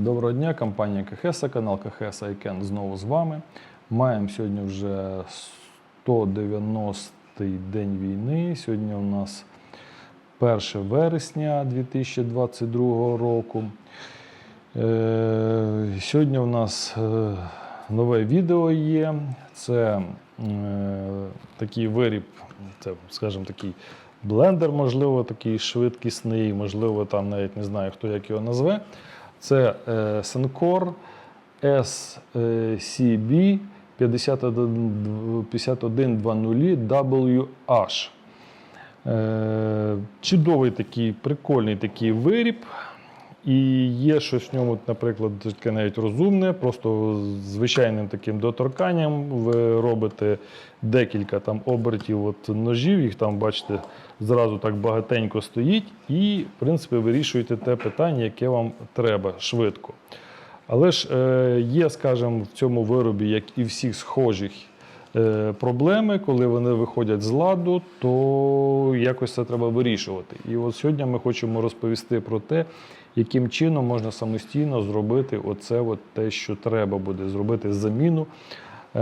Доброго дня, компанія КХС, канал КХС Айкен знову з вами. Маємо сьогодні вже 190-й день війни. Сьогодні у нас 1 вересня 2022 року. Е, Сьогодні у нас е, нове відео є. Це е, такий виріб, це, скажімо, такий блендер, можливо, такий швидкісний, можливо, там навіть не знаю, хто як його назве. Це Sencor SCB 5120WH. Е, Чудовий такий прикольний такий виріб. І є щось в ньому, наприклад, таке навіть розумне, просто звичайним таким доторканням ви робите декілька там обертів от ножів, їх там, бачите, зразу так багатенько стоїть, і, в принципі, вирішуєте те питання, яке вам треба швидко. Але ж е, є, скажімо, в цьому виробі, як і всіх схожих е, проблеми, коли вони виходять з ладу, то якось це треба вирішувати. І от сьогодні ми хочемо розповісти про те, яким чином можна самостійно зробити оце от те, що треба буде зробити заміну. Е,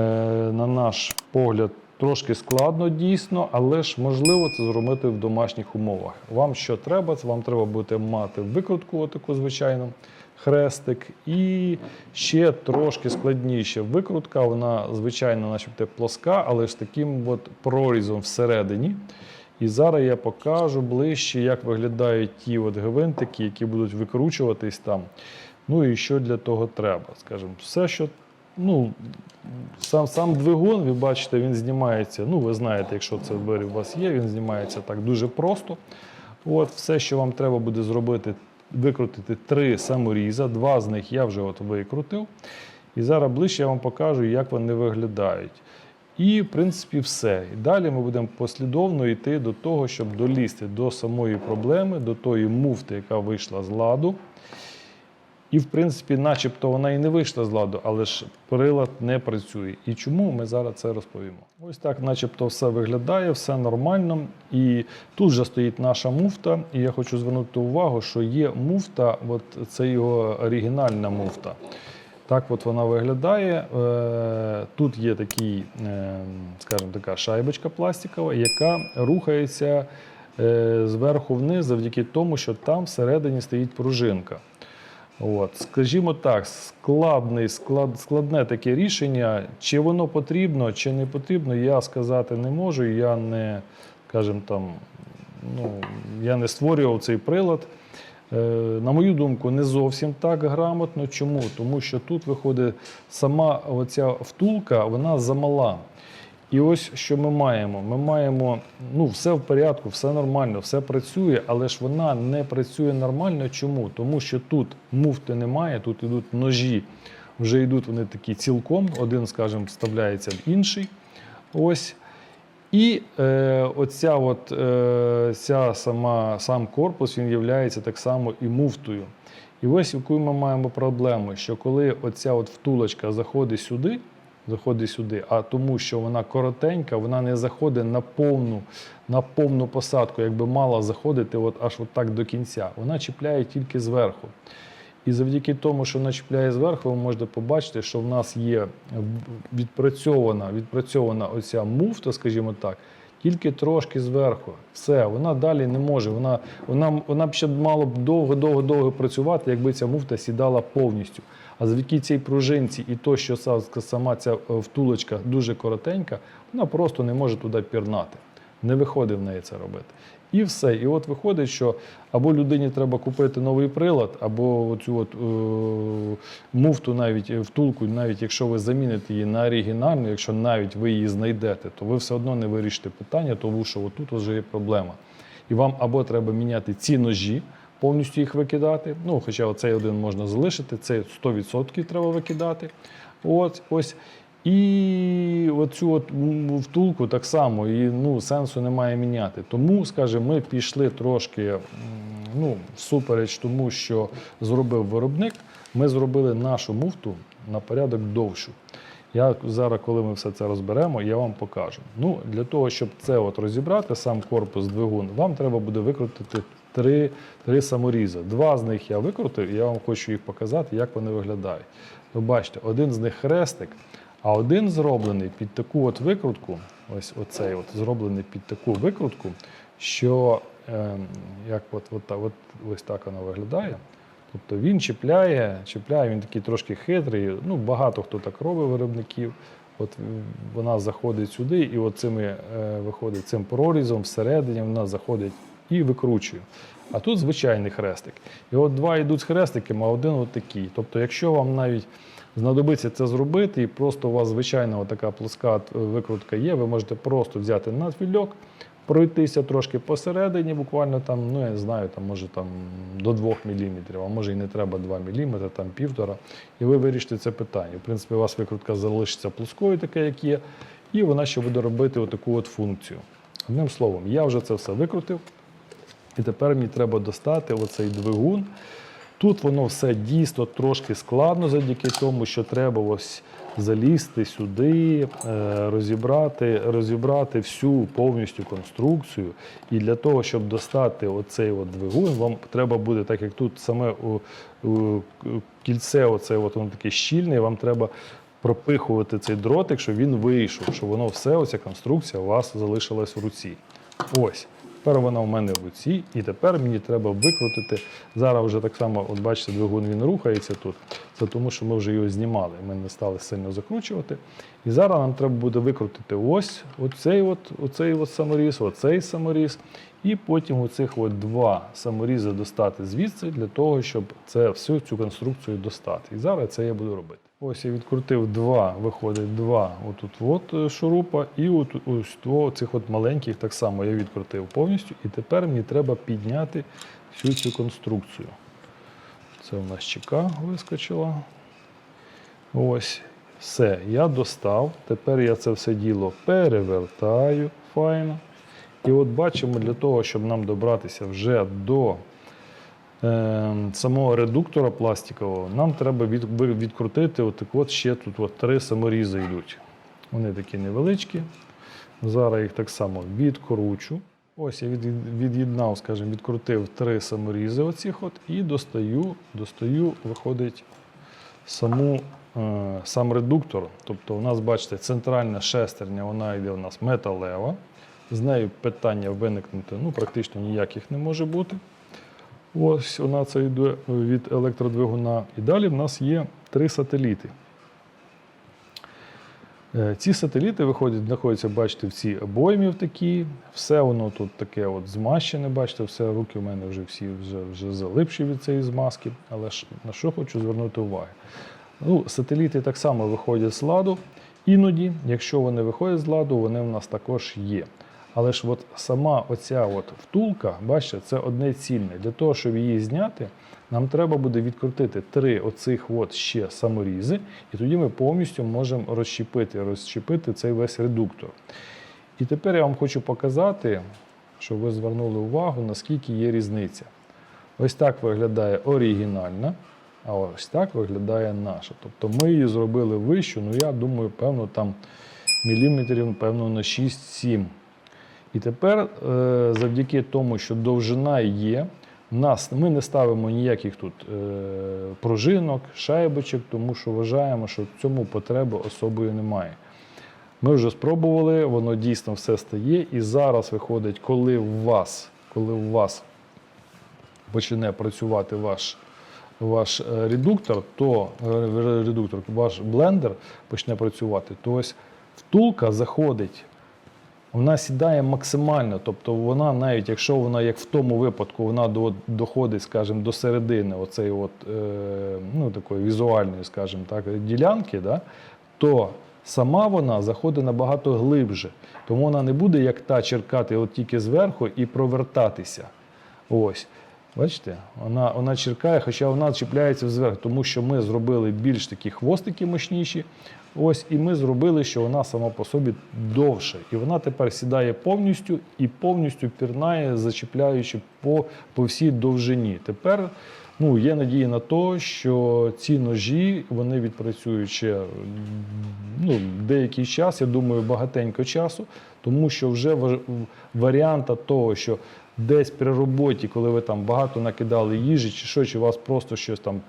на наш погляд, трошки складно дійсно, але ж можливо це зробити в домашніх умовах. Вам що треба? Це вам треба буде мати викрутку, отаку звичайну, хрестик, і ще трошки складніше викрутка. Вона звичайно, начебто плоска, але ж таким от прорізом всередині. І зараз я покажу ближче, як виглядають ті от гвинтики, які будуть викручуватись там. Ну і що для того треба. Скажімо, все, що ну, сам, сам двигун, ви бачите, він знімається. Ну, ви знаєте, якщо це у вас є, він знімається так дуже просто. От, все, що вам треба буде зробити, викрутити три саморіза. Два з них я вже от викрутив. І зараз ближче я вам покажу, як вони виглядають. І, в принципі, все. І далі ми будемо послідовно йти до того, щоб долізти до самої проблеми, до тої муфти, яка вийшла з ладу. І, в принципі, начебто вона і не вийшла з ладу, але ж прилад не працює. І чому ми зараз це розповімо? Ось так, начебто, все виглядає, все нормально. І тут вже стоїть наша муфта. І я хочу звернути увагу, що є муфта, от це його оригінальна муфта. Так от вона виглядає. Е, Тут є такий, е, скажімо, така шайбочка пластикова, яка рухається е, зверху вниз завдяки тому, що там всередині стоїть пружинка. От, скажімо так, складний, склад, складне таке рішення. Чи воно потрібно, чи не потрібно, я сказати не можу. Я не, скажімо там, ну, я не створював цей прилад. Е, На мою думку, не зовсім так грамотно. Чому? Тому що тут виходить сама оця втулка, вона замала. І ось що ми маємо. Ми маємо, ну, все в порядку, все нормально, все працює, але ж вона не працює нормально. Чому? Тому що тут муфти немає, тут йдуть ножі, вже йдуть вони такі цілком, один, скажімо, вставляється в інший. Ось. І е, оця от, е, ця сама, сам корпус він є так само і муфтою. І ось яку ми маємо проблему, що коли оця от втулочка заходить сюди, заходить сюди, а тому, що вона коротенька, вона не заходить на повну, на повну посадку, якби мала заходити от аж от так до кінця. Вона чіпляє тільки зверху. І завдяки тому, що вона чіпляє зверху, ви можете побачити, що в нас є відпрацьована, відпрацьована оця муфта, скажімо так, тільки трошки зверху. Все, вона далі не може. Вона, вона, вона б ще мала б довго-довго-довго працювати, якби ця муфта сідала повністю. А завдяки цій пружинці і то, що сама ця е, втулочка дуже коротенька, вона просто не може туди пірнати. Не виходить в неї це робити. І все. І от виходить, що або людині треба купити новий прилад, або цю от, е, муфту, навіть е, втулку, навіть якщо ви заміните її на оригінальну, якщо навіть ви її знайдете, то ви все одно не вирішите питання, тому що отут вже є проблема. І вам або треба міняти ці ножі, повністю їх викидати. Ну, хоча оцей один можна залишити, цей 100% треба викидати. От, ось. І оцю от втулку так само і, ну, сенсу немає міняти. Тому, скажімо, ми пішли трошки ну, всупереч тому, що зробив виробник. Ми зробили нашу муфту на порядок довшу. Я зараз, коли ми все це розберемо, я вам покажу. Ну, для того, щоб це от розібрати, сам корпус двигун, вам треба буде викрутити три, три саморізи. Два з них я викрутив, і я вам хочу їх показати, як вони виглядають. Ви бачите, один з них хрестик, а один зроблений під таку от викрутку. Ось оцей от зроблений під таку викрутку, що ем, як от, от, от, ось так воно виглядає. Тобто він чіпляє, чіпляє, він такий трошки хитрий. Ну, багато хто так робить виробників. От вона заходить сюди, і от цими е, виходить цим прорізом всередині вона заходить і викручує. А тут звичайний хрестик. І от два йдуть з хрестиками, а один от такий. Тобто, якщо вам навіть знадобиться це зробити, і просто у вас звичайна така плоска е, викрутка є, ви можете просто взяти надфільок, пройтися трошки посередині, буквально там, ну я не знаю, там може там до 2 мм, а може і не треба 2 мм, там півтора, і ви вирішите це питання. В принципі, у вас викрутка залишиться плоскою, така як є, і вона ще буде робити отаку от функцію. Одним словом, я вже це все викрутив, і тепер мені треба достати оцей двигун. Тут воно все дійсно трошки складно завдяки тому, що треба ось залізти сюди, е, розібрати, розібрати всю повністю конструкцію. І для того, щоб достати оцей от двигун, вам треба буде, так як тут саме кільце, оце от воно таке щільне, вам треба пропихувати цей дротик, щоб він вийшов, щоб воно все, оця конструкція у вас залишилась в руці. Ось. Тепер вона у мене в руці, і тепер мені треба викрутити. Зараз вже так само, от бачите, двигун він рухається тут. Це тому, що ми вже його знімали. Ми не стали сильно закручувати. І зараз нам треба буде викрутити ось оцей от, оцей от саморіз, оцей саморіз. І потім оцих от два саморізи достати звідси для того, щоб це всю цю конструкцію достати. І зараз це я буду робити. Ось я відкрутив два, виходить два отут от е, шурупа, і от ось два цих от маленьких так само я відкрутив повністю. І тепер мені треба підняти всю цю конструкцію. Це у нас чека вискочила. Ось. Все, я достав. Тепер я це все діло перевертаю файно. І от бачимо, для того, щоб нам добратися вже до самого редуктора пластикового, нам треба відкрутити отак от ще тут от три саморізи йдуть. Вони такі невеличкі. Зараз їх так само відкручу. Ось я від'єднав, скажімо, відкрутив три саморізи оцих от і достаю, достаю, виходить саму, е, сам редуктор. Тобто у нас, бачите, центральна шестерня, вона йде у нас металева. З нею питання виникнути ну, практично ніяких не може бути. Ось вона це йде від електродвигуна. І далі в нас є три сателіти. Е, Ці сателіти виходять, знаходяться, бачите, в цій обоймі в такій. Все воно тут таке от змащене, бачите, все, руки у мене вже всі вже, вже залипші від цієї змазки. Але ж на що хочу звернути увагу? Ну, сателіти так само виходять з ладу. Іноді, якщо вони виходять з ладу, вони в нас також є. Але ж от сама оця от втулка, бачите, це одне цільне. Для того, щоб її зняти, нам треба буде відкрутити три оцих от ще саморізи, і тоді ми повністю можемо розщепити, розщепити цей весь редуктор. І тепер я вам хочу показати, щоб ви звернули увагу, наскільки є різниця. Ось так виглядає оригінальна, а ось так виглядає наша. Тобто ми її зробили вищу, ну я думаю, певно, там міліметрів, певно, на 6-7. І тепер, е, завдяки тому, що довжина є, нас, ми не ставимо ніяких тут е, пружинок, шайбочок, тому що вважаємо, що в цьому потреби особою немає. Ми вже спробували, воно дійсно все стає. І зараз виходить, коли у вас, коли у вас почне працювати ваш, ваш е, редуктор, то редуктор, ваш блендер почне працювати, то ось втулка заходить вона сідає максимально, тобто вона, навіть якщо вона, як в тому випадку, вона до, доходить, скажімо, до середини оцеї от, е, ну, такої візуальної, скажімо так, ділянки, да, то сама вона заходить набагато глибше. Тому вона не буде як та черкати от тільки зверху і провертатися. Ось. Бачите, вона, вона черкає, хоча вона чіпляється зверху, тому що ми зробили більш такі хвостики мощніші. Ось, і ми зробили, що вона сама по собі довше. І вона тепер сідає повністю і повністю пірнає, зачіпляючи по, по всій довжині. Тепер ну, є надія на те, що ці ножі вони відпрацюють ще ну, деякий час, я думаю, багатенько часу, Тому що вже ва- варіанта того, що десь при роботі, коли ви там багато накидали їжі, чи що, чи у вас просто щось там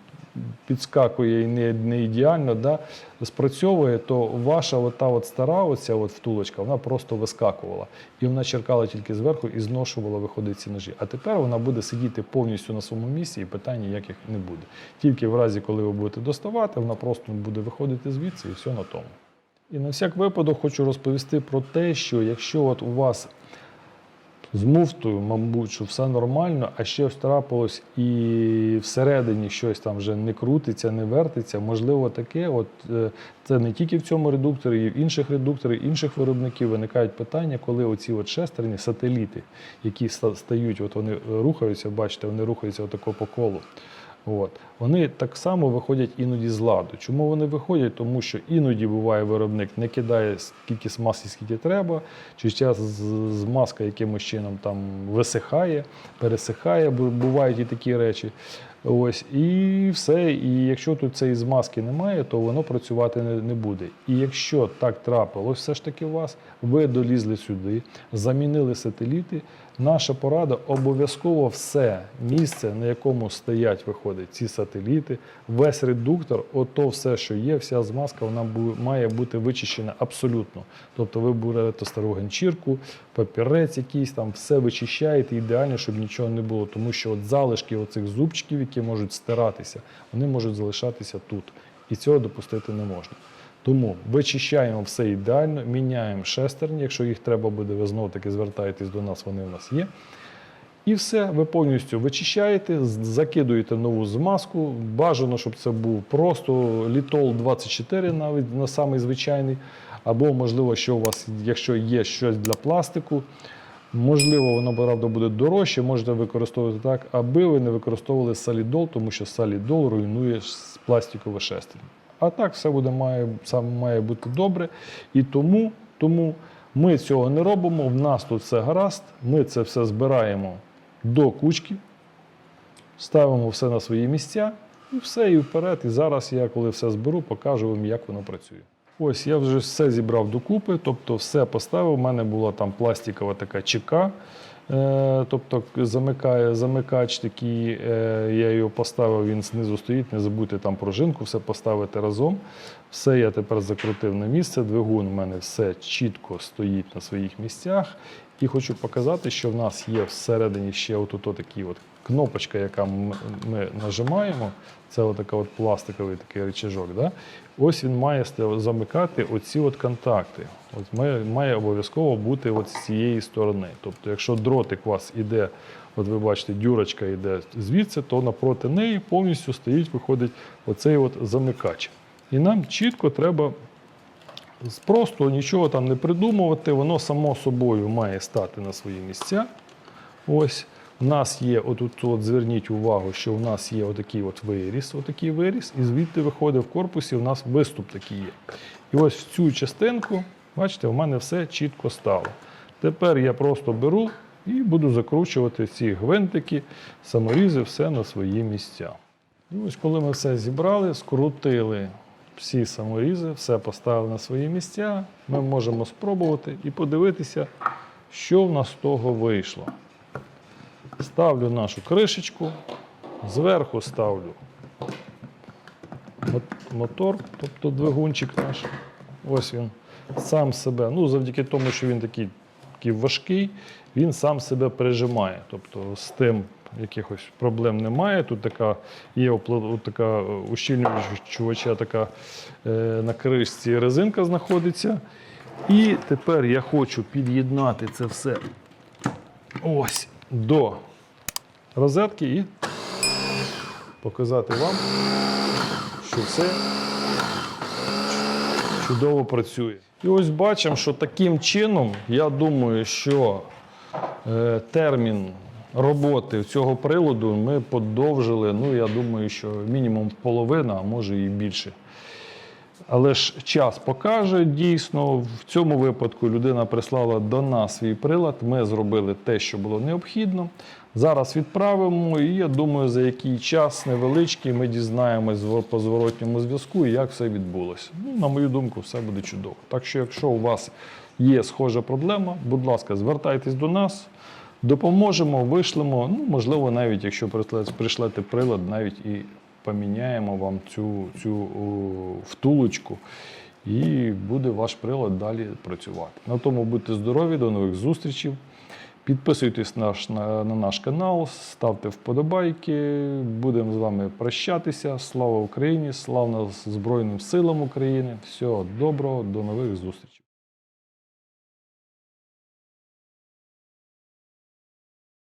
підскакує і не, не ідеально, да, спрацьовує, то ваша ота от стара оця от втулочка, вона просто вискакувала. І вона черкала тільки зверху і зношувала виходить ці ножі. А тепер вона буде сидіти повністю на своєму місці і питань ніяких не буде. Тільки в разі, коли ви будете доставати, вона просто буде виходити звідси і все на тому. І на всяк випадок хочу розповісти про те, що якщо от у вас з муфтою, мабуть, що все нормально, а ще ось трапилось і всередині щось там вже не крутиться, не вертиться. Можливо, таке. От е, це не тільки в цьому редукторі, і в інших редукторах, інших виробників виникають питання, коли оці от шестерні, сателіти, які стають, от вони рухаються, бачите, вони рухаються отако по колу. От. Вони так само виходять іноді з ладу. Чому вони виходять? Тому що іноді буває виробник не кидає скільки смазки, скільки треба, чи час змазка якимось чином там висихає, пересихає, бу- бувають і такі речі. Ось, і все. І якщо тут цієї змазки немає, то воно працювати не, не буде. І якщо так трапилось все ж таки у вас, ви долізли сюди, замінили сателіти, наша порада обов'язково все місце, на якому стоять, виходить ці сателіти, весь редуктор, ото все, що є, вся змазка, вона має бути вичищена абсолютно. Тобто ви берете стару ганчірку, папірець якийсь там, все вичищаєте ідеально, щоб нічого не було. Тому що от залишки оцих зубчиків, які можуть стиратися, вони можуть залишатися тут. І цього допустити не можна. Тому вичищаємо все ідеально, міняємо шестерні. Якщо їх треба буде, ви знову таки звертаєтесь до нас, вони у нас є. І все, ви повністю вичищаєте, закидуєте нову змазку. Бажано, щоб це був просто літол 24, навіть на самий звичайний. Або, можливо, що у вас, якщо є щось для пластику, можливо, воно правда буде дорожче, можете використовувати так, аби ви не використовували салідол, тому що салідол руйнує пластикове шестерні. А так все буде має, саме має бути добре. І тому, тому ми цього не робимо. В нас тут все гаразд. Ми це все збираємо до кучки, ставимо все на свої місця і все, і вперед. І зараз я, коли все зберу, покажу вам, як воно працює. Ось я вже все зібрав докупи, тобто все поставив. У мене була там пластикова така чека. Е, тобто замикає, замикач такий, е, я його поставив, він знизу стоїть, не забудьте там пружинку, все поставити разом. Все я тепер закрутив на місце. Двигун у мене все чітко стоїть на своїх місцях. І хочу показати, що в нас є всередині ще отут такий от кнопочка, яка ми нажимаємо. Це отака от пластиковий такий рычажок. Да? Ось він має замикати оці от контакти. От має, має обов'язково бути от з цієї сторони. Тобто, якщо дротик у вас іде, от ви бачите, дюрочка йде звідси, то напроти неї повністю стоїть, виходить оцей от замикач. І нам чітко треба просто нічого там не придумувати, воно само собою має стати на свої місця. Ось. У нас є, отут, от зверніть увагу, що у нас є отакий от виріс, отакий виріс, і звідти виходить в корпусі, у нас виступ такий є. І ось в цю частинку, бачите, у мене все чітко стало. Тепер я просто беру і буду закручувати ці гвинтики, саморізи, все на свої місця. І ось коли ми все зібрали, скрутили всі саморізи, все поставили на свої місця, ми можемо спробувати і подивитися, що в нас з того вийшло. Ставлю нашу кришечку, зверху ставлю мотор, тобто двигунчик наш. Ось він сам себе. Ну, завдяки тому, що він такий, такий важкий, він сам себе прижимає. Тобто з тим якихось проблем немає. Тут така є от така ущільнювача така е, на кришці резинка знаходиться. І тепер я хочу під'єднати це все ось до розетки і показати вам, що все чудово працює. І ось бачимо, що таким чином, я думаю, що е, термін роботи цього приладу ми подовжили, ну, я думаю, що мінімум половина, а може і більше. Але ж час покаже дійсно. В цьому випадку людина прислала до нас свій прилад. Ми зробили те, що було необхідно. Зараз відправимо, і я думаю, за який час невеличкий ми дізнаємось по зворотньому зв'язку, як все відбулося. Ну, на мою думку, все буде чудово. Так що, якщо у вас є схожа проблема, будь ласка, звертайтесь до нас, допоможемо, вишлемо. Ну, можливо, навіть якщо пришлете прилад, навіть і поміняємо вам цю, цю втулочку. І буде ваш прилад далі працювати. На тому будьте здорові, до нових зустрічей. Підписуйтесь наш, на, на наш канал, ставте вподобайки. Будемо з вами прощатися. Слава Україні! Слава Збройним силам України! Всього доброго, до нових зустрічей!